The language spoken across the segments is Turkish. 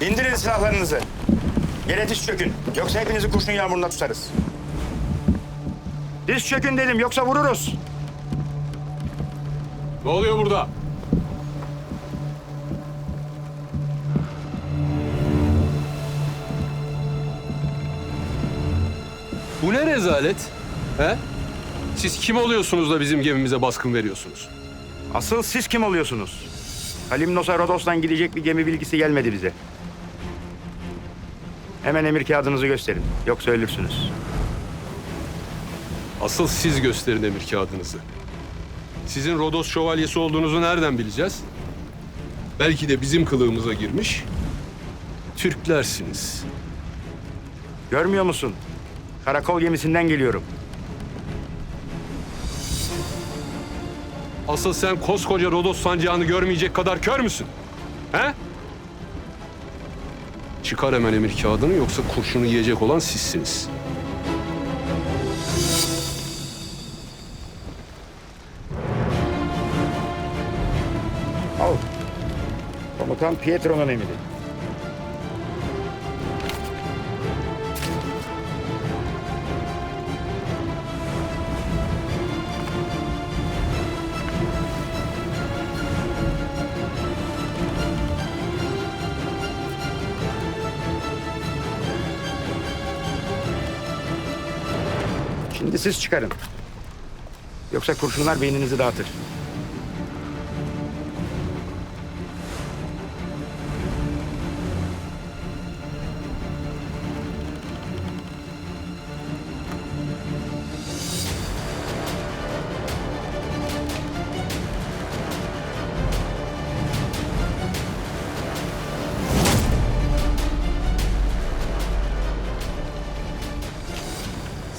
İndirin silahlarınızı. Yere diz çökün. Yoksa hepinizi kurşun yağmuruna tutarız. Diz çökün dedim yoksa vururuz. Ne oluyor burada? Bu ne rezalet? He? Siz kim oluyorsunuz da bizim gemimize baskın veriyorsunuz? Asıl siz kim oluyorsunuz? Kalimnos'a Rodos'tan gidecek bir gemi bilgisi gelmedi bize. Hemen emir kağıdınızı gösterin. Yoksa ölürsünüz. Asıl siz gösterin emir kağıdınızı. Sizin Rodos şövalyesi olduğunuzu nereden bileceğiz? Belki de bizim kılığımıza girmiş Türklersiniz. Görmüyor musun? Karakol gemisinden geliyorum. Asıl sen koskoca Rodos sancağını görmeyecek kadar kör müsün? He? Çıkar hemen emir kağıdını yoksa kurşunu yiyecek olan sizsiniz. Al. Komutan Pietro'nun emri. Şimdi siz çıkarın. Yoksa kurşunlar beyninizi dağıtır.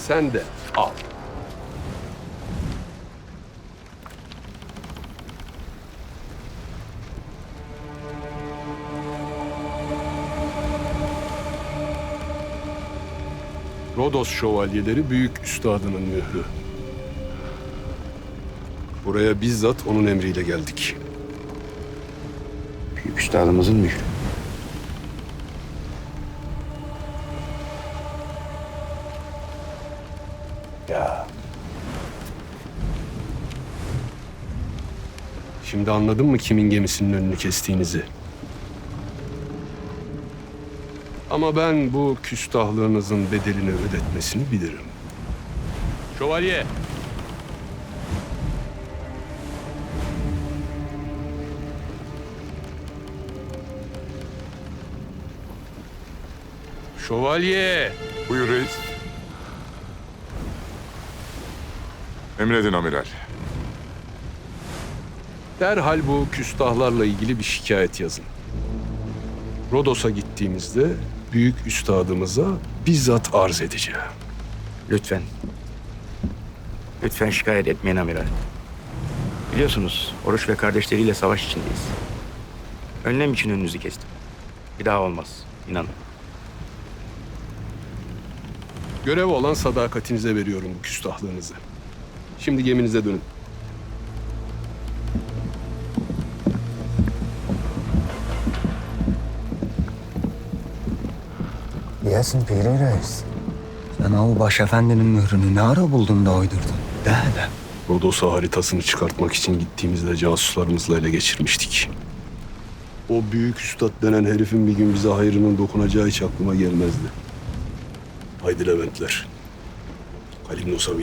Sen de al. Rodos şövalyeleri büyük üstadının mührü. Buraya bizzat onun emriyle geldik. Büyük üstadımızın mührü. Ya Şimdi anladın mı kimin gemisinin önünü kestiğinizi? Ama ben bu küstahlığınızın bedelini ödetmesini bilirim. Şövalye. Şövalye. Buyur reis. Emredin amiral. Derhal bu küstahlarla ilgili bir şikayet yazın. Rodos'a gittiğimizde büyük üstadımıza bizzat arz edeceğim. lütfen. Lütfen şikayet etmeyin amiral. Biliyorsunuz Oruç ve kardeşleriyle savaş içindeyiz. Önlem için önünüzü kestim. Bir daha olmaz. İnanın. Görev olan sadakatinize veriyorum bu küstahlığınızı. Şimdi geminize dönün. Yesin Piri Reis. Sen o başefendinin mührünü ne ara buldun da uydurdun? De hele. Rodos'a haritasını çıkartmak için gittiğimizde casuslarımızla ele geçirmiştik. O büyük üstad denen herifin bir gün bize hayrının dokunacağı hiç aklıma gelmezdi. Haydi Leventler. Kalimnos'a